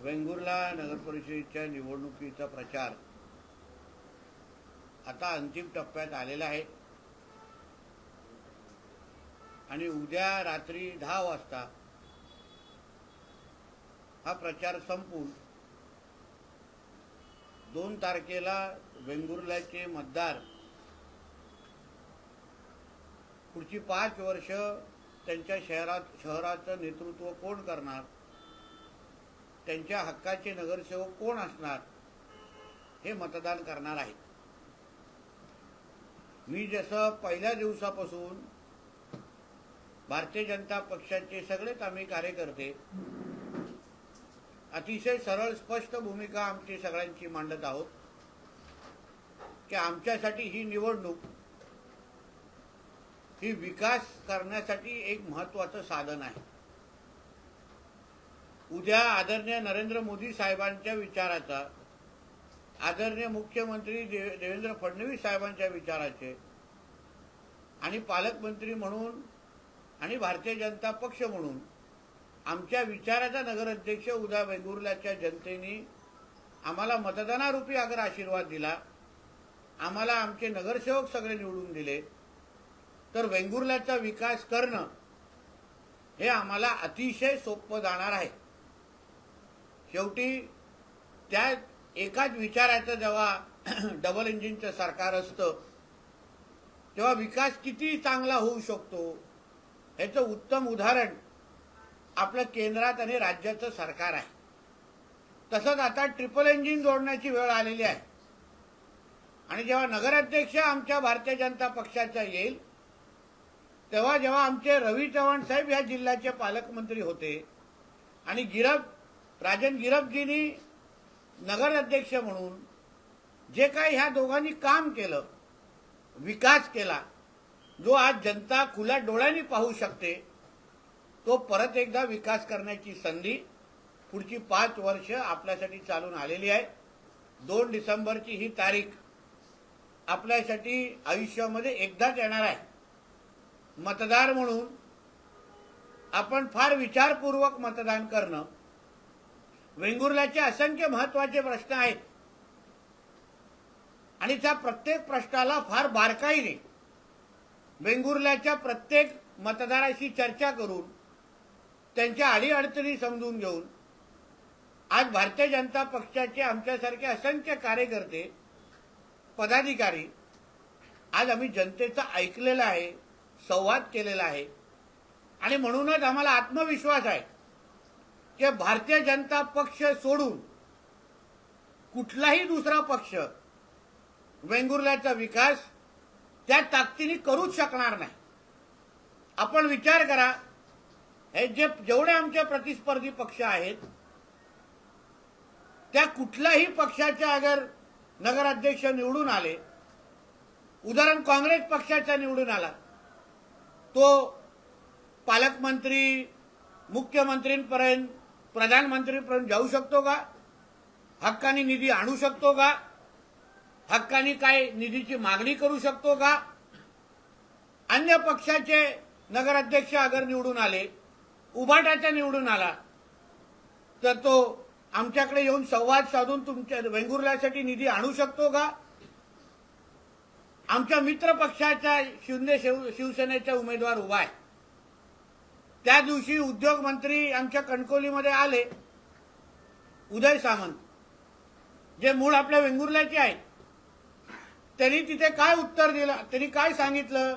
वेंगुर्ला नगरपरिषदेच्या निवडणुकीचा प्रचार आता अंतिम टप्प्यात आलेला आहे. आणि उद्या रात्री दहा वाजता हा प्रचार संपून दोन तारखेला वेंगुर्ल्याचे मतदार पुढची पाच वर्ष त्यांच्या शहरात शहराचं नेतृत्व कोण करणार? त्यांच्या हक्काचे नगरसेवक कोण असणार? हे मतदान करणार आहेत. मी जसं पहिल्या दिवसापासून भारतीय जनता पक्षाचे सगळेच आम्ही कार्यकर्ते अतिशय सरळ स्पष्ट भूमिका आमची सगळ्यांची मांडत आहोत. की आमच्यासाठी ही निवडणूक ही विकास करण्यासाठी एक महत्वाचं साधन आहे. उद्या आदरणीय नरेंद्र मोदी साहेबांच्या विचाराचा आदरणीय मुख्यमंत्री देवेंद्र फडणवीस साहेबांच्या विचाराचे आणि पालकमंत्री म्हणून आणि भारतीय जनता पक्ष म्हणून आमच्या विचाराचा नगराध्यक्ष उद्या वेंगुर्ल्याच्या जनतेने आम्हाला मतदानारूपी अगर आशीर्वाद दिला आम्हाला आमचे नगरसेवक सगळे निवडून दिले तर वेंगुर्ल्याचा विकास करणं हे आम्हाला अतिशय सोपं जाणार आहे. शेवटी त्या एकाच विचाराचं जेव्हा डबल इंजिनचं सरकार असतं तेव्हा विकास किती चांगला होऊ शकतो ह्याचं उत्तम उदाहरण आपलं केंद्रात आणि राज्याचं सरकार आहे. तसंच आता ट्रिपल इंजिन जोडण्याची वेळ आलेली आहे. आणि जेव्हा नगराध्यक्ष आमच्या भारतीय जनता पक्षाचा येईल तेव्हा जेव्हा आमचे रवी चव्हाण साहेब या जिल्ह्याचे पालकमंत्री होते आणि गिरब राजन गिरबजींनी नगराध्यक्ष म्हणून जे काही ह्या दोघांनी काम केलं विकास केला जो आज जनता खुल्या डोळ्यांनी पाहू शकते तो परत एकदा विकास करण्याची संधी पुढची पाच वर्ष आपल्यासाठी चालून आलेली आहे. दोन डिसेंबरची ही तारीख आपल्यासाठी आयुष्यामध्ये एकदाच येणार आहे. मतदार म्हणून आपण फार विचारपूर्वक मतदान करणं वेंगुर्ल्याचे असंख्य महत्त्वाचे प्रश्न आहेत. आणि त्या प्रत्येक प्रश्नाला फार बारकाईने वेंगुर्ल्याच्या प्रत्येक मतदाराशी चर्चा करून त्यांच्या अडीअडचणी समजून घेऊन आज भारतीय जनता पक्षाचे आमच्यासारखे असंख्य कार्यकर्ते पदाधिकारी आज आम्ही जनतेचं ऐकलेलं आहे संवाद केलेला आहे. आणि म्हणूनच आम्हाला आत्मविश्वास आहे. की भारतीय जनता पक्ष सोडून कुठलाही दुसरा पक्ष वेंगुर्ल्याचा विकास त्या ताकदीने करूच शकणार नाही. आपण विचार करा हे जे जेवढे आमचे प्रतिस्पर्धी पक्ष आहेत त्या कुठल्याही पक्षाच्या अगर नगराध्यक्ष निवडून आले उदाहरण काँग्रेस पक्षाचा निवडून आला तो पालकमंत्री मुख्यमंत्रींपर्यंत प्रधानमंत्रीपर्यंत जाऊ शकतो का? हक्कानी निधी आणू शकतो का? हक्कानी काय निधीची मागणी करू शकतो का? अन्य पक्षाचे नगराध्यक्ष अगर निवडून आले उभाटाचा निवडून आला तर तो आमच्याकडे येऊन संवाद साधून तुमच्या वेंगुर्ल्यासाठी निधी आणू शकतो का? आमच्या मित्र पक्षाच्या शिंदे शिव शिवसेनेचा उमेदवार उभा आहे. त्या दिवशी उद्योग मंत्री आमच्या कणकोलीमध्ये आले उदय सामंत जे मूळ आपल्या वेंगुर्ल्याचे आहेत. त्यांनी तिथे काय उत्तर दिलं? त्यांनी काय सांगितलं?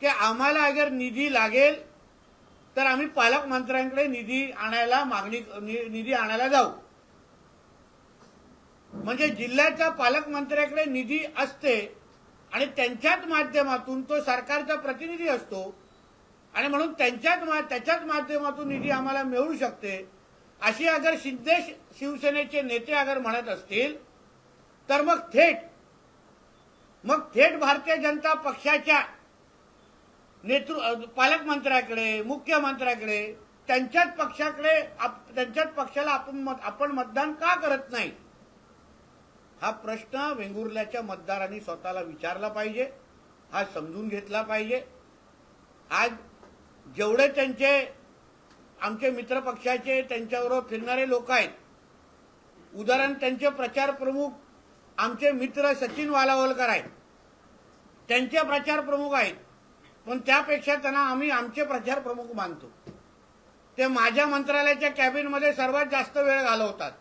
की आम्हाला अगर निधी लागेल तर आम्ही पालकमंत्र्यांकडे निधी आणायला मागणी निधी आणायला जाऊ. म्हणजे जिल्ह्याच्या पालकमंत्र्याकडे निधी असते आणि त्यांच्याच माध्यमातून तो सरकारचा प्रतिनिधी असतो आणि म्हणून त्यांच्याच मा- त्याच्याच माध्यमातून निधी आम्हाला मिळू शकते अशी अगर शिंदे शिवसेनेचे नेते अगर म्हणत असतील तर मग थेट मग थेट भारतीय जनता पक्षाच्या नेतृ पालकमंत्र्याकडे मुख्यमंत्र्याकडे त्यांच्याच पक्षाकडे आप- त्यांच्याच पक्षाला आपण मत- आपण मतदान का करत नाही? हा प्रश्न वेंगुर्ल्याच्या मतदारांनी स्वतःला विचारला पाहिजे हा समजून घेतला पाहिजे. आज जेवढे त्यांचे आमचे मित्रपक्षाचे त्यांच्याबरोबर फिरणारे लोक आहेत उदाहरण त्यांचे प्रचार प्रमुख आमचे मित्र सचिन वालावलकर आहेत. त्यांचे प्रचार प्रमुख आहेत पण त्यापेक्षा त्यांना आम्ही आमचे प्रचार प्रमुख मानतो. ते माझ्या मंत्रालयाच्या कॅबिनमध्ये सर्वात जास्त वेळ घालवतात.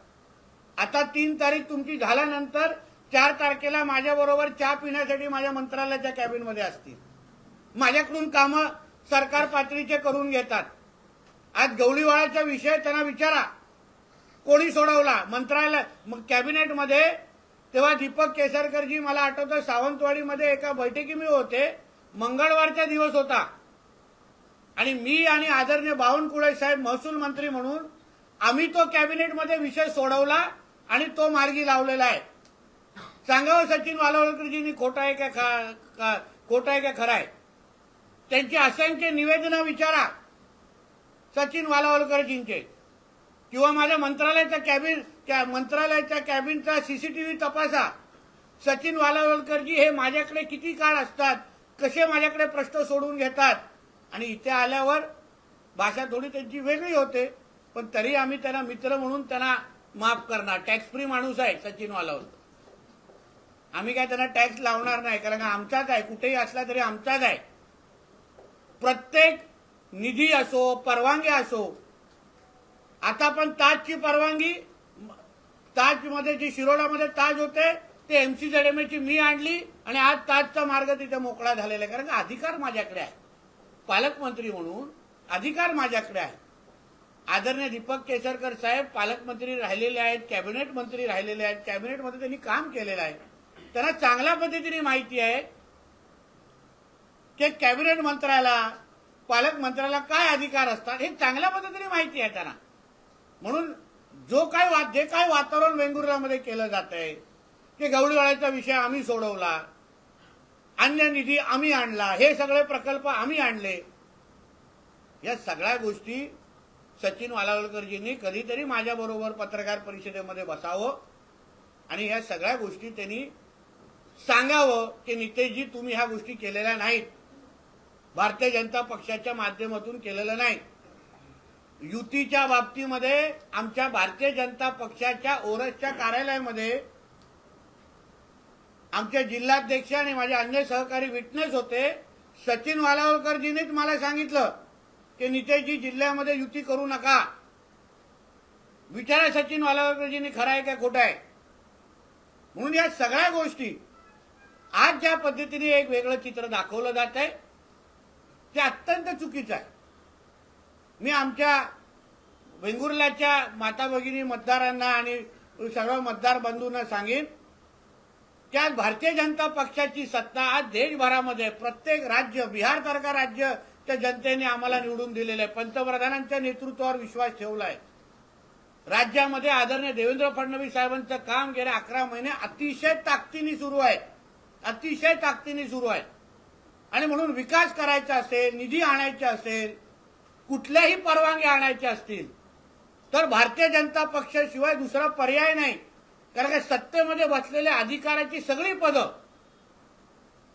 आता तीन तारीख तुमची झाल्यानंतर चार तारखेला माझ्याबरोबर चहा पिण्यासाठी माझ्या मंत्रालयाच्या कॅबिनमध्ये असतील. माझ्याकडून कामं सरकार पातळीचे करून घेतात. आज गवळीवाळाचा विषय त्यांना विचारा. कोणी सोडवला? मंत्रालय मग कॅबिनेटमध्ये तेव्हा दीपक केसरकरजी मला आठवतं सावंतवाडीमध्ये एका बैठकी मी होते. मंगळवारचा दिवस होता. आणि मी आणि आदरणीय बावनकुळे साहेब महसूल मंत्री म्हणून आम्ही तो कॅबिनेटमध्ये विषय सोडवला आणि तो मार्गी लावलेला आहे. सांगावं सचिन वालवळकरजींनी खोटा आहे का का खोटा आहे का खरा आहे? त्यांची असंख्य निवेदनं विचारा. सचिन वालावलकरजींचे किंवा माझ्या मंत्रालयाच्या कॅबिन त्या मंत्रालयाच्या कॅबिनचा सीसीटीव्ही तपासा. सचिन वालावलकरजी हे माझ्याकडे किती काळ असतात? कसे माझ्याकडे प्रश्न सोडून घेतात? आणि इथे आल्यावर भाषा थोडी त्यांची वेगळी होते पण तरी आम्ही त्यांना मित्र म्हणून त्यांना माफ करणार. टॅक्स फ्री माणूस आहे सचिन वालावलकर. आम्ही काय त्यांना टॅक्स लावणार नाही कारण आमचाच आहे. कुठेही असला तरी आमचाच आहे. प्रत्येक निधी असो परवानगी असो आता पण ताजची परवानगी ताजमध्ये जी शिरोडामध्ये ताज होते ते एमसी ची मी आणली आणि आज ताजचा मार्ग तिथे मोकळा झालेला आहे. कारण का अधिकार माझ्याकडे आहे. पालकमंत्री म्हणून अधिकार माझ्याकडे आहे. आदरणीय दीपक केसरकर साहेब पालकमंत्री राहिलेले आहेत कॅबिनेट मंत्री राहिलेले आहेत कॅबिनेटमध्ये त्यांनी काम केलेलं आहे. त्यांना चांगल्या पद्धतीने माहिती आहे. ते कॅबिनेट मंत्र्याला पालकमंत्र्याला काय अधिकार असतात हे चांगल्या पद्धतीने माहिती आहे त्यांना. म्हणून जो काय वा जे काय वातावरण वेंगुर्ल्यामध्ये केलं जात आहे ते गवळीवाड्याचा विषय आम्ही सोडवला अन्य निधी आम्ही आणला हे सगळे प्रकल्प आम्ही आणले या सगळ्या गोष्टी सचिन वालावलकरजींनी कधीतरी माझ्याबरोबर पत्रकार परिषदेमध्ये बसावं आणि ह्या सगळ्या गोष्टी त्यांनी सांगावं की नितेशजी तुम्ही ह्या गोष्टी केलेल्या नाहीत. भारतीय जनता पक्षाच्या माध्यमातून केलेलं नाही. युतीच्या बाबतीमध्ये आमच्या भारतीय जनता पक्षाच्या ओरसच्या कार्यालयामध्ये आमचे जिल्हाध्यक्ष आणि माझे अन्य सहकारी विटनेस होते. सचिन वालावलकरजींनीच मला सांगितलं की नितेशजी जिल्ह्यामध्ये युती करू नका. विचारा सचिन वालावलकरजींनी खरं आहे का खोटं आहे? म्हणून या सगळ्या गोष्टी आज ज्या पद्धतीने एक वेगळं चित्र दाखवलं जात आहे ते अत्यंत चुकीचं आहे. मी आमच्या वेंगुर्ल्याच्या माता भगिनी मतदारांना आणि सर्व मतदार बंधूंना सांगेन की आज भारतीय जनता पक्षाची सत्ता आज देशभरामध्ये प्रत्येक राज्य बिहार सारखा राज्य त्या जनतेने आम्हाला निवडून दिलेलं आहे. पंतप्रधानांच्या नेतृत्वावर विश्वास ठेवला आहे. राज्यामध्ये आदरणीय देवेंद्र फडणवीस साहेबांचं काम गेल्या अकरा महिने अतिशय ताकदीने सुरू आहे. अतिशय ताकदीने सुरू आहे. आणि म्हणून विकास करायचा असेल निधी आणायचा असेल कुठल्याही परवानगी आणायच्या असतील तर भारतीय जनता पक्षाशिवाय दुसरा पर्याय नाही. कारण का सत्तेमध्ये बसलेल्या अधिकाराची सगळी पदं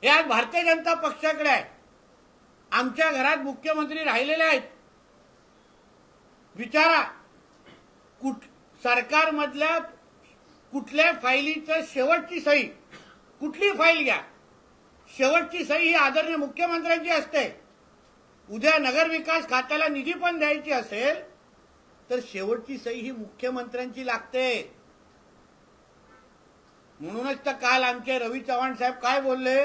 हे आज भारतीय जनता पक्षाकडे आहे आमच्या घरात मुख्यमंत्री राहिलेले आहेत. विचारा कुठ सरकारमधल्या कुठल्या फाईलीचं शेवटची सही कुठली फाईल घ्या. शेवटची सही ही आदरणीय मुख्यमंत्र्यांची असते. उद्या नगरविकास खात्याला निधी पण द्यायची असेल तर शेवटची सही ही मुख्यमंत्र्यांची लागते. म्हणूनच तर काल आमचे रवी चव्हाण साहेब काय बोलले?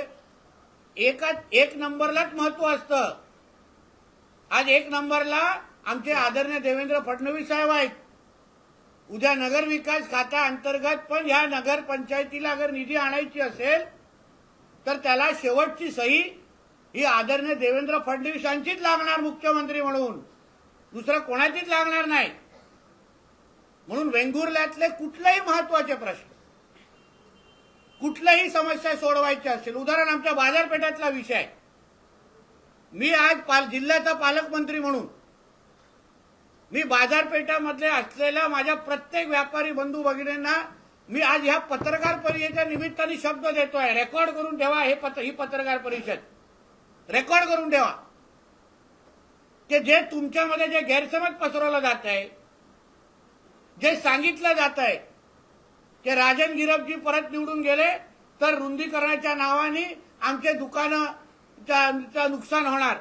एकाच एक नंबरलाच महत्त्व असतं. आज एक नंबरला आमचे आदरणीय देवेंद्र फडणवीस साहेब आहेत. उद्या नगरविकास खात्या अंतर्गत पण ह्या नगरपंचायतीला अगर निधी आणायची असेल तर त्याला शेवटची सही ही आदरणीय देवेंद्र फडणवीसांचीच लागणार मुख्यमंत्री म्हणून. दुसरं कोणाचीच लागणार नाही. म्हणून वेंगुर्ल्यातले कुठलेही महत्त्वाचे प्रश्न कुठल्याही समस्या सोडवायची असेल उदाहरण आमच्या बाजारपेठातला विषय. मी आज पाल जिल्ह्याचा पालकमंत्री म्हणून मी बाजारपेठामधले असलेल्या माझ्या प्रत्येक व्यापारी बंधू भगिनींना मी आज ह्या पत्रकार परिषदेच्या निमित्ताने शब्द देतोय. रेकॉर्ड करून ठेवा हे पत्र ही पत्रकार परिषद. रेकॉर्ड करून ठेवा. की जे तुमच्यामध्ये जे गैरसमज पसरवलं जात आहे जे सांगितलं जात आहे की राजन गिरपजी परत निवडून गेले तर रुंदीकरणाच्या नावाने आमचे दुकानं नुकसान होणार.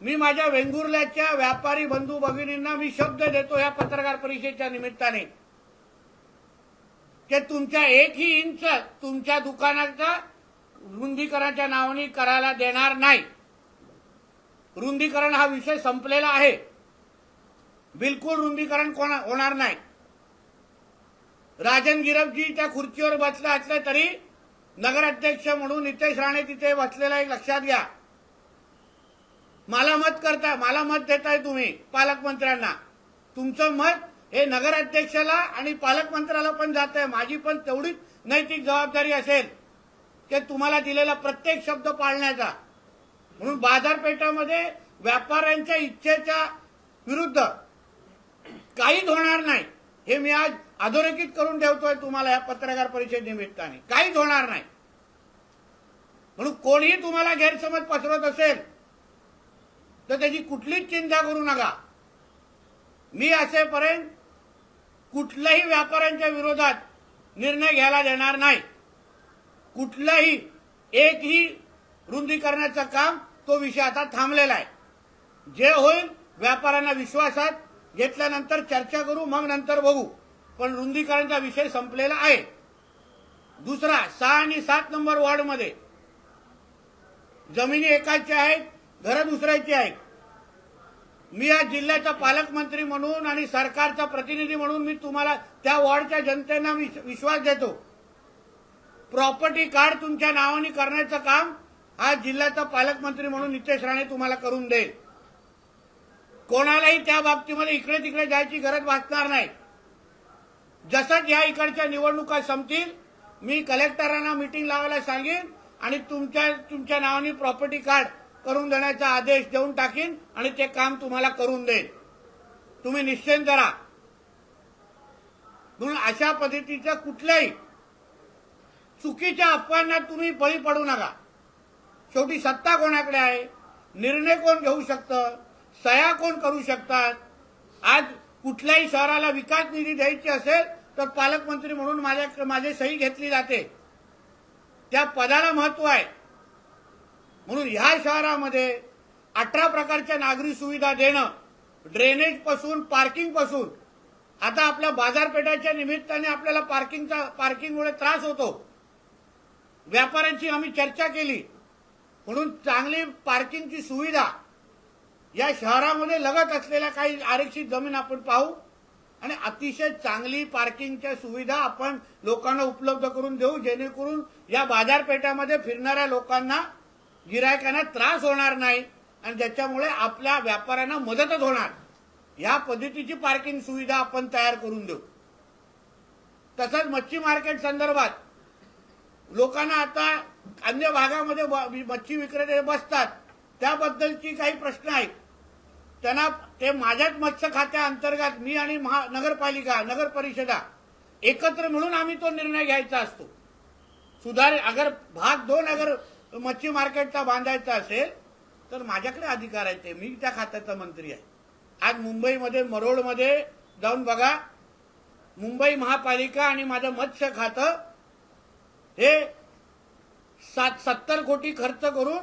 मी माझ्या वेंगुर्ल्याच्या व्यापारी बंधू भगिनींना मी शब्द देतो या पत्रकार परिषदेच्या निमित्ताने. की तुमच्या एकही इंच तुमच्या दुकानाचा रुंदीकरणाच्या नावाने करायला देणार नाही. रुंदीकरण हा विषय संपलेला आहे. बिलकुल रुंदीकरण कोणा होणार नाही. राजन गिरपजी त्या खुर्चीवर बसला असले तरी नगराध्यक्ष म्हणून नितेश राणे तिथे बसलेला एक लक्षात घ्या. मला मत करता मला मत देताय तुम्ही पालकमंत्र्यांना. तुमचं मत हे नगराध्यक्षाला आणि पालकमंत्र्याला पण जात आहे. माझी पण तेवढीच नैतिक जबाबदारी असेल की तुम्हाला दिलेला प्रत्येक शब्द पाळण्याचा. म्हणून बाजारपेठामध्ये व्यापाऱ्यांच्या इच्छेच्या विरुद्ध काहीच होणार नाही. हे मी आज अधोरेखित करून ठेवतोय तुम्हाला या पत्रकार परिषद निमित्ताने. काहीच होणार नाही. म्हणून कोणीही तुम्हाला गैरसमज पसरवत असेल तर त्याची कुठलीच चिंता करू नका. मी असेपर्यंत कुठल्याही व्यापाऱ्यांच्या विरोधात निर्णय घ्यायला देणार नाही. कुठलाही एकही रुंदीकरणाचं काम तो विषय आता थांबलेला आहे. जे होईल व्यापाऱ्यांना विश्वासात घेतल्यानंतर चर्चा करू मग नंतर बघू. पण रुंदीकरणाचा विषय संपलेला आहे. दुसरा सहा आणि सात नंबर वॉर्डमध्ये जमिनी एकाच्या आहेत घरं दुसऱ्याची आहेत. मी या जिल्ह्याचा पालकमंत्री म्हणून आणि सरकारचा प्रतिनिधी म्हणून मी तुम्हाला त्या वॉर्डच्या जनतेना विश्वास देतो. प्रॉपर्टी कार्ड तुमच्या नावाने करण्याचं काम हा जिल्ह्याचा पालकमंत्री म्हणून नितेश राणे तुम्हाला करून देईल. कोणालाही त्या बाबतीमध्ये इकडे तिकडे जायची गरज भासणार नाही. जसंच या इकडच्या निवडणुका संपतील मी कलेक्टरांना मिटिंग लावायला सांगेन आणि तुमच्या तुमच्या नावाने प्रॉपर्टी कार्ड करून देण्याचा आदेश देऊन टाकीन आणि ते काम तुम्हाला करून देईन. तुम्ही निश्चिंत करा. म्हणून अशा पद्धतीचं कुठल्याही चुकीच्या अफवांना तुम्ही बळी पडू नका. शेवटी सत्ता कोणाकडे आहे? निर्णय कोण घेऊ शकतं? सह्या कोण करू शकतात? आज कुठल्याही शहराला विकास निधी द्यायची असेल तर पालकमंत्री म्हणून माझ्या माझी सही घेतली जाते. त्या पदाला महत्त्व आहे. म्हणून ह्या शहरामध्ये अठरा प्रकारच्या नागरी सुविधा देणं ड्रेनेजपासून पार्किंगपासून आता आपल्या बाजारपेठाच्या निमित्ताने आपल्याला पार्किंगचा पार्किंगमुळे त्रास होतो. व्यापाऱ्यांची आम्ही चर्चा केली. म्हणून चांगली पार्किंगची सुविधा या शहरामध्ये लगत असलेल्या काही आरक्षित जमीन आपण पाहू आणि अतिशय चांगली पार्किंगच्या सुविधा आपण लोकांना उपलब्ध करून देऊ जेणेकरून या बाजारपेठामध्ये फिरणाऱ्या लोकांना गिरायकांना त्रास होणार नाही आणि ज्याच्यामुळे आपल्या व्यापाऱ्यांना मदतच होणार. या पद्धतीची पार्किंग सुविधा आपण तयार करून देऊ. तसंच मच्छी मार्केट संदर्भात लोकांना आता अन्य भागामध्ये मच्छी विक्रेते बसतात. त्याबद्दलची काही प्रश्न आहेत. त्यांना ते माझ्याच मत्स्य खात्या अंतर्गत मी आणि नगरपालिका नगर परिषदा एकत्र मिळून आम्ही तो निर्णय घ्यायचा असतो. सुधार अगर भाग दोन अगर मच्छी मार्केटचा बांधायचा असेल तर माझ्याकडे अधिकार आहे ते. मी त्या खात्याचा मंत्री आहे. आज मुंबईमध्ये मरोडमध्ये जाऊन बघा. मुंबई महापालिका आणि माझं मत्स्य खातं हे सात सत्तर कोटी खर्च करून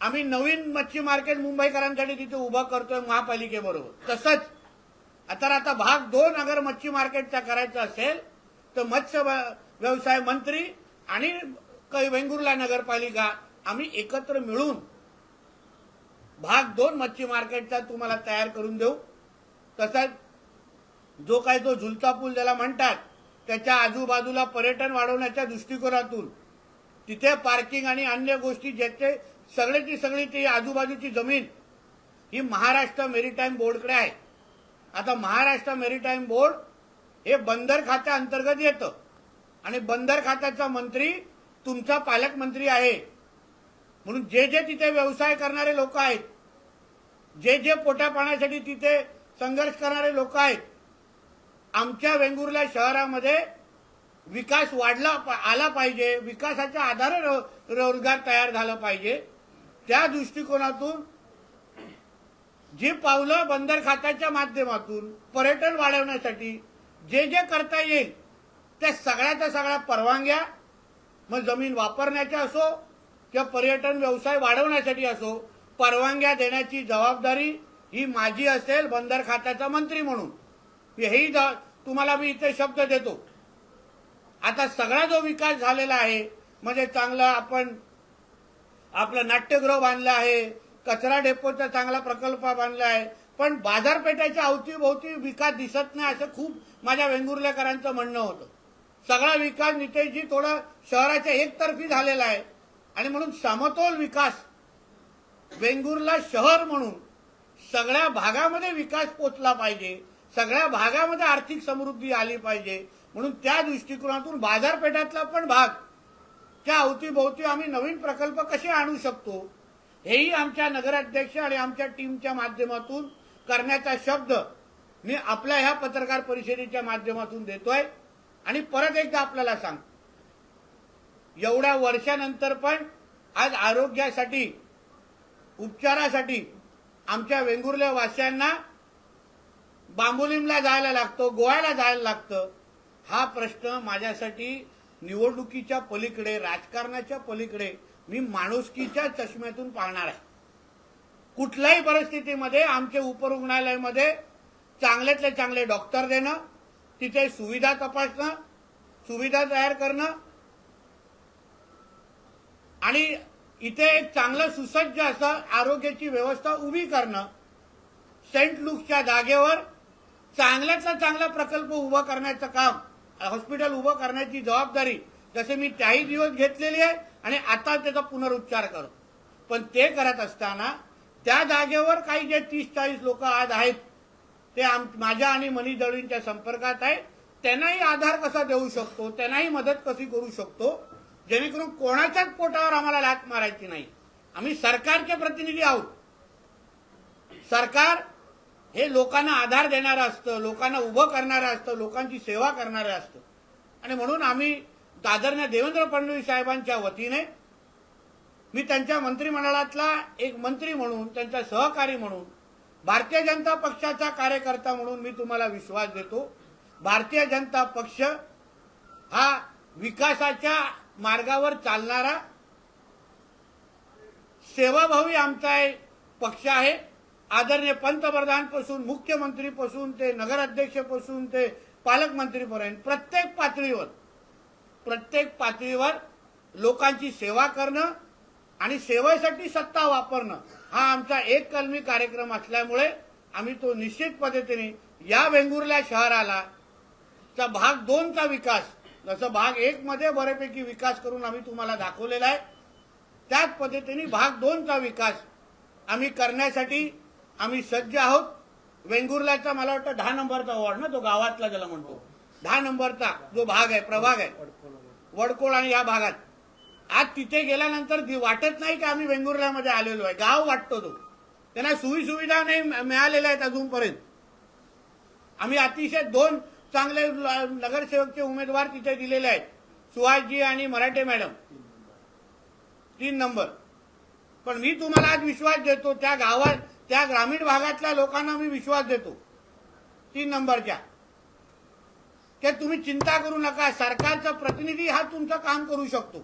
आम्ही नवीन मच्छी मार्केट मुंबईकरांसाठी तिथे उभं करतोय महापालिकेबरोबर. तसंच आता आता भाग दोन अगर मच्छी मार्केटचा करायचा असेल तर मत्स्य व्यवसाय मंत्री आणि वेंगुर्ला नगरपालिका आम्ही एकत्र मिळून भाग दोन मच्छी मार्केटचा तुम्हाला तयार करून देऊ. तसंच जो काही तो झुलता पूल ज्याला म्हणतात त्याच्या आजूबाजूला पर्यटन वाढवण्याच्या दृष्टिकोनातून तिथे पार्किंग आणि अन्य गोष्टी ज्याचे सगळ्याची सगळी ती आजूबाजूची जमीन ही महाराष्ट्र मेरीटाईम बोर्डकडे आहे. आता महाराष्ट्र मेरीटाईम बोर्ड हे बंदर खात्याअंतर्गत येतं. आणि बंदर खात्याचा मंत्री तुमचा पालकमंत्री आहे. म्हणून जे जे तिथे व्यवसाय करणारे लोक आहेत जे जे पोटा पाण्यासाठी तिथे संघर्ष करणारे लोक आहेत आमच्या वेंगुर्ला शहरामध्ये विकास वाढला आला पाहिजे विकासाच्या आधारे रो- रोजगार तयार झाला पाहिजे त्या दृष्टिकोनातून जी पावलं बंदर खात्याच्या माध्यमातून पर्यटन वाढवण्यासाठी जे जे करता येईल त्या सगळ्याच्या सगळ्या परवानग्या मग जमीन वापरण्याच्या असो किंवा पर्यटन व्यवसाय वाढवण्यासाठी असो परवानग्या देण्याची जबाबदारी ही माझी असेल बंदर खात्याचा मंत्री म्हणून. हेही ज- तुम्हाला मी इथे शब्द देतो. आता सगळा जो विकास झालेला आहे म्हणजे चांगला आपण आपलं नाट्यगृह बांधलं आहे कचरा डेपोचा चांगला प्रकल्प बांधला आहे पण बाजारपेठेच्या अवतीभोवती विकास दिसत नाही असं खूप माझ्या वेंगुर्लेकरांचं म्हणणं होतं. सगळा विकास नितेशजी थोडा शहराच्या एकतर्फी झालेला आहे. आणि म्हणून समतोल विकास वेंगुर्ला शहर म्हणून सगळ्या भागामध्ये विकास पोचला पाहिजे सगळ्या भागामध्ये आर्थिक समृद्धी आली पाहिजे म्हणून त्या दृष्टिकोनातून बाजारपेठातला पण भाग त्या अवतीभोवती आम्ही नवीन प्रकल्प कसे आणू शकतो हेही आमच्या नगराध्यक्ष आणि आमच्या टीमच्या माध्यमातून करण्याचा शब्द मी आपल्या ह्या पत्रकार परिषदेच्या माध्यमातून देतोय. आणि परत एकदा आपल्याला सांग एवढ्या वर्षानंतर पण आज आरोग्यासाठी उपचारासाठी आमच्या वेंगुर्ल्या वासियांना बांबोलीमला जायला लागतो गोव्याला जायला लागतं. हा प्रश्न माझ्यासाठी निवडणुकीच्या पलीकडे राजकारणाच्या पलीकडे मी माणुसकीच्या चष्म्यातून पाहणार आहे. कुठल्याही परिस्थितीमध्ये आमचे उपरुग्णालयामध्ये चांगल्यातले चांगले डॉक्टर देणं तिथे सुविधा तपासणं सुविधा तयार करणं आणि इथे एक चांगलं सुसज्ज असं आरोग्याची व्यवस्था उभी करणं सेंट लुकच्या जागेवर चांगल्यातला चांगला प्रकल्प उभा करण्याचं काम हॉस्पिटल उभं करण्याची जबाबदारी जसे मी त्याही दिवस घेतलेली आहे आणि आता त्याचा पुनरुच्चार करतो पण ते करत असताना त्या जागेवर काही जे तीस चाळीस लोक आज आहेत ते आम- माझ्या आणि मनी दळवींच्या संपर्कात आहे. त्यांनाही आधार कसा देऊ शकतो? त्यांनाही मदत कशी करू शकतो? जेणेकरून कोणाच्याच पोटावर आम्हाला लात मारायची नाही. आम्ही सरकारचे प्रतिनिधी आहोत. सरकार हे लोकांना आधार देणारं असतं लोकांना उभं करणारं असतं लोकांची सेवा करणारं असतं. आणि म्हणून आम्ही दादरने देवेंद्र फडणवीस साहेबांच्या वतीने मी त्यांच्या मंत्रिमंडळातला एक मंत्री म्हणून त्यांचा सहकारी म्हणून भारतीय जनता पक्षाचा कार्यकर्ता म्हणून मी तुम्हाला विश्वास देतो. भारतीय जनता पक्ष हा विकासाच्या मार्गावर चालणारा सेवाभावी आमचा एक पक्ष आहे. आदरणीय पंतप्रधानपासून मुख्यमंत्रीपासून ते नगराध्यक्षपासून ते पालकमंत्रीपर्यंत प्रत्येक पातळीवर प्रत्येक पातळीवर लोकांची सेवा करणं आणि सेवेसाठी सत्ता वापरणं हा आमचा एक कलमी कार्यक्रम असल्यामुळे आम्ही तो निश्चित पद्धतीने या वेंगुर्ल्या शहराला चा भाग दोनचा विकास जसं भाग एक मध्ये बऱ्यापैकी विकास करून आम्ही तुम्हाला दाखवलेला आहे. त्याच पद्धतीने भाग दोनचा विकास आम्ही करण्यासाठी आम्ही सज्ज आहोत. वेंगुर्ल्याचा मला वाटतं दहा नंबरचा वॉर्ड ना तो गावातला ज्याला म्हणतो. दहा नंबरचा जो भाग आहे प्रभाग आहे. वडकोळ आणि या भागात. आज तिथे गेल्यानंतर वाटत नाही की आम्ही वेंगुर्ल्यामध्ये आलेलो आहे. गाव वाटतो तो. त्यांना सोयी सुविधा नाही मिळालेल्या आहेत अजूनपर्यंत. आम्ही अतिशय दोन चांगले ल- नगरसेवकचे उमेदवार तिथे दिलेले आहेत. सुहासजी आणि मराठे मॅडम. तीन नंबर. पण मी तुम्हाला आज विश्वास देतो त्या गावात त्या ग्रामीण भागातल्या लोकांना मी विश्वास देतो. तीन नंबरच्या. की तुम्ही चिंता करू नका सरकारचा प्रतिनिधी हा तुमचं काम करू शकतो.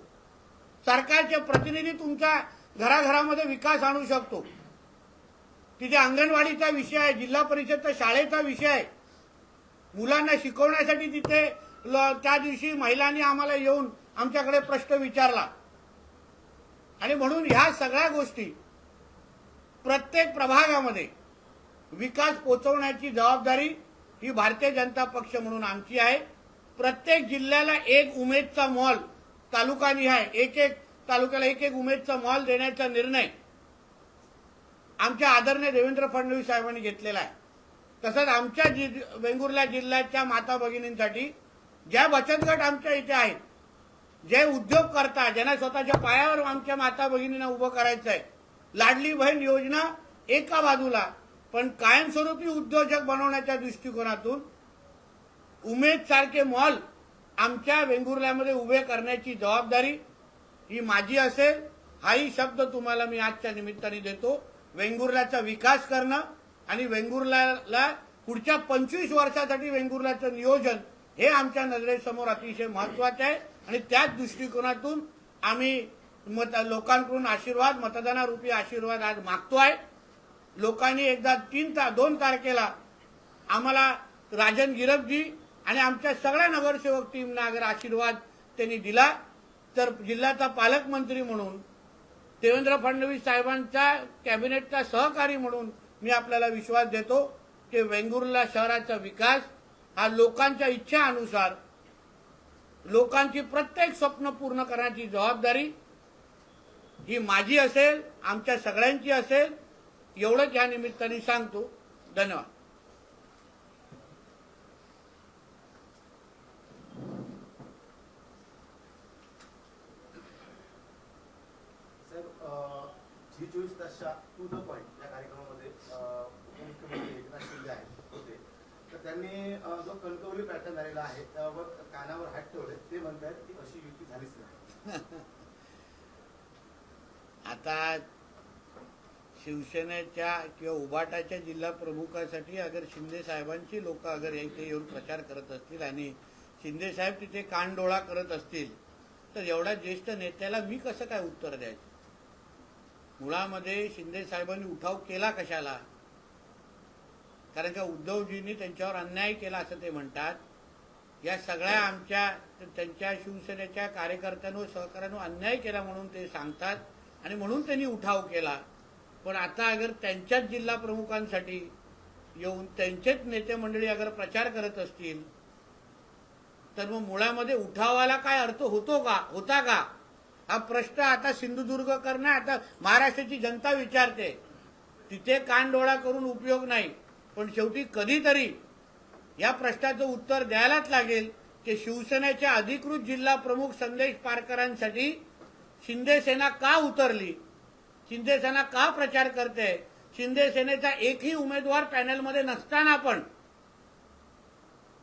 सरकारचे प्रतिनिधी तुमच्या घराघरामध्ये विकास आणू शकतो. तिथे अंगणवाडीचा विषय आहे जिल्हा परिषदचा शाळेचा विषय आहे. मुलांना शिकवण्यासाठी तिथे ल- त्या दिवशी महिलांनी आम्हाला येऊन आमच्याकडे प्रश्न विचारला. आणि म्हणून ह्या सगळ्या गोष्टी प्रत्येक प्रभागामध्ये विकास पोचवण्याची जबाबदारी ही भारतीय जनता पक्ष म्हणून आमची आहे. प्रत्येक जिल्ह्याला एक उमेदचा मॉल तालुकानिहाय एक एक तालुक्याला एक एक उमेदचा मॉल देण्याचा निर्णय आमच्या आदरणीय देवेंद्र फडणवीस साहेबांनी घेतलेला आहे. तसंच आमच्या जि वेंगुर्ला जिल्ह्याच्या माता भगिनींसाठी ज्या बचत गट आमच्या इथे आहेत जे उद्योग करता ज्यांना स्वतःच्या पायावर आमच्या माता भगिनींना उभं करायचं आहे लाडली बहीण योजना एका बाजूला पण कायमस्वरूपी उद्योजक बनवण्याच्या दृष्टिकोनातून उमेद सारखे मॉल आमच्या वेंगुर्ल्यामध्ये उभे करण्याची जबाबदारी ही माझी असेल. हाही शब्द तुम्हाला मी आजच्या निमित्ताने देतो. वेंगुर्ल्याचा विकास करणं आणि वेंगुर्ल्याला पुढच्या पंचवीस वर्षासाठी वेंगुर्ल्याचं नियोजन हे आमच्या नजरेसमोर अतिशय महत्वाचं आहे. आणि त्याच दृष्टिकोनातून आम्ही मत लोकांकडून आशीर्वाद मतदानारूपी आशीर्वाद आज मागतोय. लोकांनी एकदा तीन ता दोन तारखेला आम्हाला राजन गिरपजी आणि आमच्या सगळ्या नगरसेवक टीमना अगर आशीर्वाद त्यांनी दिला तर जिल्ह्याचा पालकमंत्री म्हणून देवेंद्र फडणवीस साहेबांचा कॅबिनेटचा सहकारी म्हणून मी आपल्याला विश्वास देतो की वेंगुर्ला शहराचा विकास हा लोकांच्या इच्छेनुसार लोकांची प्रत्येक स्वप्न पूर्ण करण्याची जबाबदारी ही माझी असेल आमच्या सगळ्यांची असेल एवढंच या निमित्ताने सांगतो. धन्यवाद. चोवीस तासच्या टू द पॉईंट या कार्यक्रमामध्ये अ, उपमुख्यमंत्री एकनाथ शिंदे आहेत होते तर त्यांनी जो कणकवली पॅटर्न झालेला आहे त्यावर कानावर हात ठेवले ते म्हणतात की अशी युती झालीच नाही. आता शिवसेनेच्या किंवा उबाटाच्या जिल्हा प्रमुखासाठी अगर शिंदे साहेबांची लोक अगर इथे येऊन प्रचार करत असतील आणि शिंदे साहेब तिथे कानडोळा करत असतील तर एवढ्या ज्येष्ठ नेत्याला मी कसं काय उत्तर द्यायचं? मुळामध्ये शिंदे साहेबांनी उठाव केला कशाला? कारण का उद्धवजींनी त्यांच्यावर अन्याय केला असं ते म्हणतात. या सगळ्या आमच्या त्यांच्या शिवसेनेच्या कार्यकर्त्यांवर सहकाऱ्यांवर अन्याय केला म्हणून ते सांगतात आणि म्हणून त्यांनी उठाव केला. पण आता अगर त्यांच्याच जिल्हा प्रमुखांसाठी येऊन त्यांचेच नेते मंडळी अगर प्रचार करत असतील तर मग मुळामध्ये उठावाला काय अर्थ होतो का? होता का? हा प्रश्न आता सिंधुदुर्ग करणं आता महाराष्ट्राची जनता विचारते. तिथे कानडोळा करून उपयोग नाही. पण शेवटी कधीतरी या प्रश्नाचं उत्तर द्यायलाच लागेल की शिवसेनेच्या अधिकृत जिल्हा प्रमुख संदेश पारकरांसाठी शिंदे सेना का उतरली? शिंदे सेना का प्रचार करते? शिंदे सेनेचा एकही उमेदवार पॅनलमध्ये नसताना पण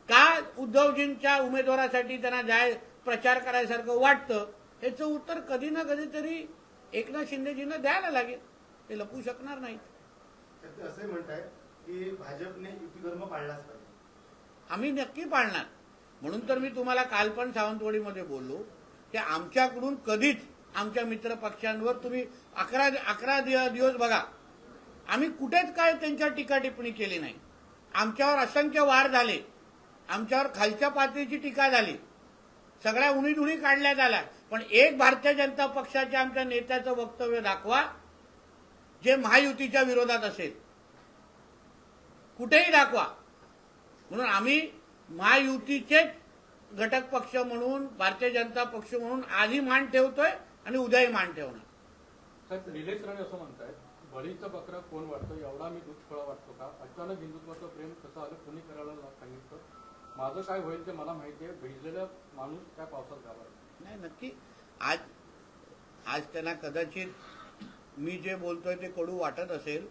का उद्धवजींच्या उमेदवारासाठी त्यांना जाय प्रचार करायसारखं वाटतं? याचं उत्तर कधी ना कधीतरी एकनाथ शिंदेजींना द्यायला लागेल. ते लपू शकणार नाहीत. असे म्हणताय की भाजपने युती धर्म पाळलाच पाहिजे. आम्ही नक्की पाळणार. म्हणून तर मी तुम्हाला काल पण सावंतवाडीमध्ये बोललो की आमच्याकडून कधीच आमच्या मित्र पक्षांवर तुम्ही अकरा अकरा दिवस बघा. आम्ही कुठेच काय त्यांच्या टीका टिप्पणी केली नाही. आमच्यावर असंख्य वार झाले. आमच्यावर खालच्या पातळीची टीका झाली. सगळ्या उणीधुणी काढल्या झाल्या पण एक भारतीय जनता पक्षाच्या आमच्या नेत्याचं वक्तव्य दाखवा जे महायुतीच्या विरोधात असेल. कुठेही दाखवा. म्हणून आम्ही महायुतीचेच घटक पक्ष म्हणून भारतीय जनता पक्ष म्हणून आधी मान ठेवतोय आणि उद्याही मान ठेवणार. निलेश राणे असं म्हणतायत बळीचा बकरा कोण वाटतो एवढा मी दुष्फळा वाटतो का? अचानक हिंदुत्वाचं प्रेम कसं आलं? कोणी करायला सांगितलं? माझं काय होईल ते मला माहिती आहे. भिजलेला माणूस काय पावसात घाबरतो नाही नक्की. आज आज त्यांना कदाचित मी जे बोलतोय ते कडू वाटत असेल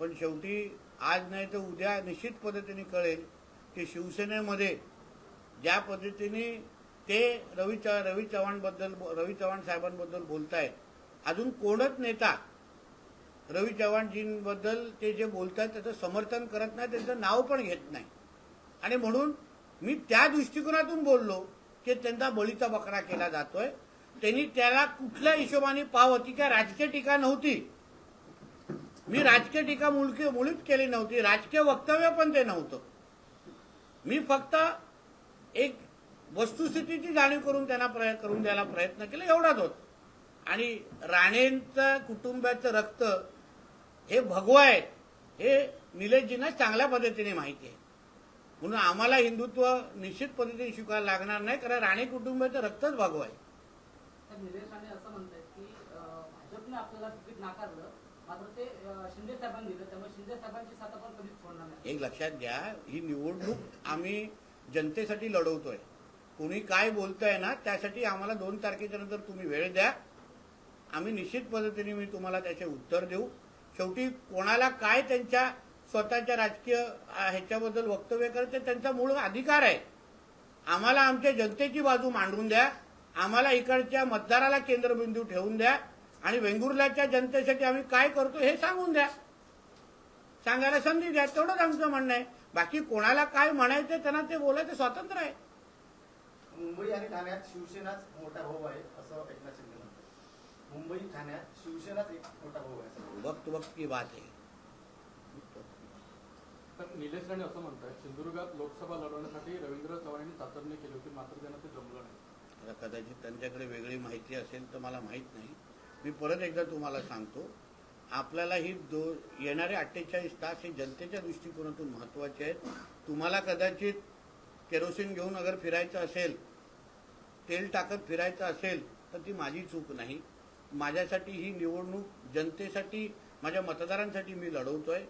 पण शेवटी आज नाही तर उद्या निश्चित पद्धतीने कळेल की शिवसेनेमध्ये ज्या पद्धतीने ते रवी च रवी चव्हाणबद्दल रवी चव्हाण साहेबांबद्दल बोलतायत अजून कोणच नेता रवी चव्हाणजींबद्दल ते जे बोलतात त्याचं समर्थन करत नाही त्यांचं नाव पण घेत नाही. आणि म्हणून मी त्या दृष्टिकोनातून बोललो की त्यांचा बळीचा बकरा केला जातोय. त्यांनी त्याला कुठल्या हिशोबाने पाव होती काय राजकीय टीका नव्हती. मी राजकीय टीका मुलकी मुळीच केली नव्हती राजकीय वक्तव्य पण ते नव्हतं. मी फक्त एक वस्तुस्थितीची जाणीव करून त्यांना प्रय करून द्यायला प्रयत्न केला एवढाच होत. आणि राणेंचं कुटुंबाचं रक्त हे भगवा आहे हे निलेशजींना चांगल्या पद्धतीने माहिती आहे. म्हणून आम्हाला हिंदुत्व निश्चित पद्धतीने शिकायला लागणार नाही कारण राणे कुटुंबाचं रक्तच भगवा आहे. निलेश राणे असं म्हणतात की भाजपने आपल्याला तिकीट नाकारलं. एक लक्षात घ्या ही निवडणूक आम्ही जनतेसाठी लढवतोय. कुणी काय बोलतंय ना त्यासाठी आम्हाला दोन तारखेच्या नंतर तुम्ही वेळ द्या. आम्ही निश्चित पद्धतीने मी तुम्हाला त्याचे उत्तर देऊ. शेवटी कोणाला काय त्यांच्या स्वतःच्या राजकीय ह्याच्याबद्दल वक्तव्य करते त्यांचा मूळ अधिकार आहे. आम्हाला आमच्या जनतेची बाजू मांडून द्या. आम्हाला इकडच्या मतदाराला केंद्रबिंदू ठेवून द्या. आणि वेंगुर्ल्याच्या जनतेसाठी आम्ही काय करतो हे सांगून द्या. सांगायला संधी द्या तेवढंच आमचं म्हणणं आहे. बाकी कोणाला काय म्हणायचं त्यांना ते बोलायचं स्वातंत्र्य आहे. मुंबई आणि ठाण्यात शिवसेनाच मोठा भाऊ आहे असं एकनाथ शिंदे म्हणतात. मुंबई ठाण्यात शिवसेनाच एक मोठा भाऊ आहे. वक्त वक्त की बात आहे. तर निलेश राणे असं म्हणतायत सिंधुदुर्गात लोकसभा लढवण्यासाठी रवींद्र चव्हाण यांनी चाचपणी केली होती मात्र त्यांना ते जमलं नाही. कदाचित त्यांच्याकडे वेगळी माहिती असेल तर मला माहीत नाही. मी परत एकदा तुम्हाला सांगतो आपल्याला ही दो येणारे अठ्ठेचाळीस तास हे जनतेच्या दृष्टिकोनातून महत्त्वाचे आहेत. तुम्हाला कदाचित केरोसिन घेऊन अगर फिरायचं असेल तेल टाकत फिरायचं असेल तर ती माझी चूक नाही. माझ्यासाठी ही निवडणूक जनतेसाठी माझ्या मतदारांसाठी मी लढवतोय.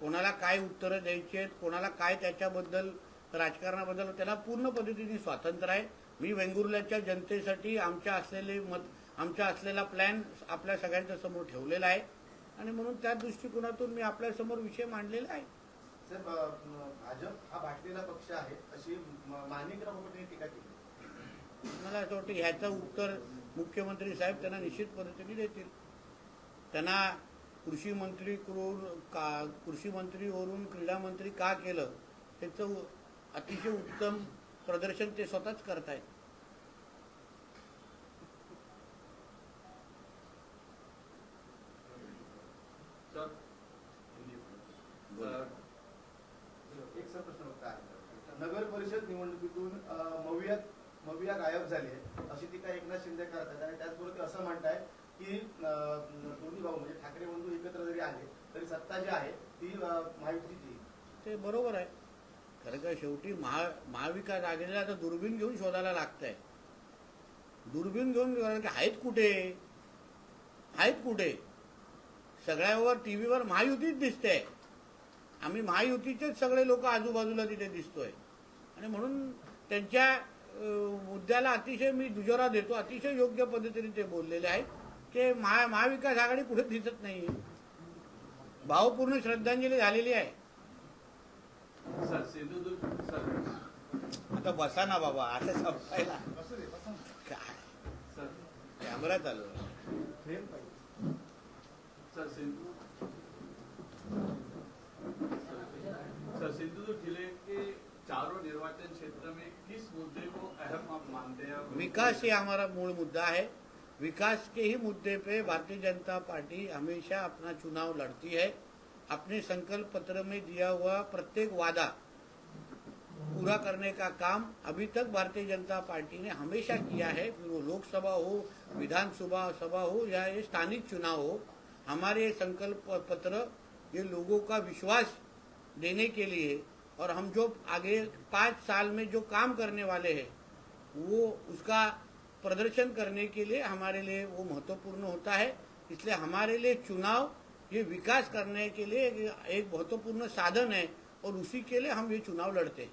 कोणाला काय उत्तरं द्यायची आहेत कोणाला काय त्याच्याबद्दल राजकारणाबद्दल त्याला पूर्ण पद्धतीने स्वातंत्र्य आहे. मी वेंगुर्ल्याच्या जनतेसाठी आमच्या असलेले मत आमच्या असलेला प्लॅन आपल्या सगळ्यांच्या समोर ठेवलेला आहे. आणि म्हणून त्या दृष्टिकोनातून मी आपल्यासमोर विषय मांडलेला आहे. म, भाजप हा भाटलेला पक्ष आहे अशी म- माणिकराव कोटेंनी टीका केली. मला असं वाटतं ह्याचं उत्तर मुख्यमंत्री साहेब त्यांना निश्चित पद्धतीने देतील. त्यांना कृषी मंत्री करून का कृषी मंत्रीवरून क्रीडा मंत्री का केलं त्याचं अतिशय उत्तम प्रदर्शन ते स्वतःच करतायत सर बोला. एक सर प्रश्न फक्त आहे नगर परिषद निवडणुकीतून अ, मवियात मविया गायब झाली आहे. अशी टीका एकनाथ शिंदे करतात आणि त्याचबरोबर ते असं म्हणताय की दोन्ही भाऊ म्हणजे ठाकरे बंधू एकत्र जरी आले तरी सत्ता जी आहे ती महायुतीची ते बरोबर आहे. खरं का शेवटी महा महाविकास आघाडीला आता दुर्बीण घेऊन शोधायला लागतंय. दुर्बीण घेऊन शोधायला की आहेत कुठे? आहेत कुठे? सगळ्यावर टीव्हीवर महायुतीच दिसते आम्ही महायुतीचेच सगळे लोक आजूबाजूला तिथे दिसतोय. आणि म्हणून त्यांच्या मुद्द्याला अतिशय मी दुजोरा देतो. अतिशय योग्य पद्धतीने ते बोललेले आहेत. ते महा महाविकास आघाडी कुठे दिसत नाही भावपूर्ण श्रद्धांजली झालेली आहे. Sir Sindhudurg sir. आता बसा ना बाबा आता संपायला. काय? सर. कॅमेरा चालू आहे. चारों निर्वाचन क्षेत्र में किस मुद्दे को अहम आप मानते हैं? विकास ही हमारा मूल मुद्दा है। विकास के ही मुद्दे पे भारतीय जनता पार्टी हमेशा अपना चुनाव लड़ती है। अपने संकल्प पत्र में दिया हुआ प्रत्येक वादा पूरा करने का काम अभी तक भारतीय जनता पार्टी ने हमेशा किया है। फिर वो लोकसभा हो, विधानसभा सभा हो या ये स्थानिक चुनाव हो, हमारे संकल्प पत्र, ये लोगों का विश्वास देने के लिए और हम जो आगे पाँच साल में जो काम करने वाले हैं, वो उसका प्रदर्शन करने के लिए हमारे लिए वो महत्वपूर्ण होता है। इसलिए हमारे लिए चुनाव, ये विकास करने के लिए एक- महत्वपूर्ण साधन है और उसी के लिए हम ये चुनाव लड़ते हैं।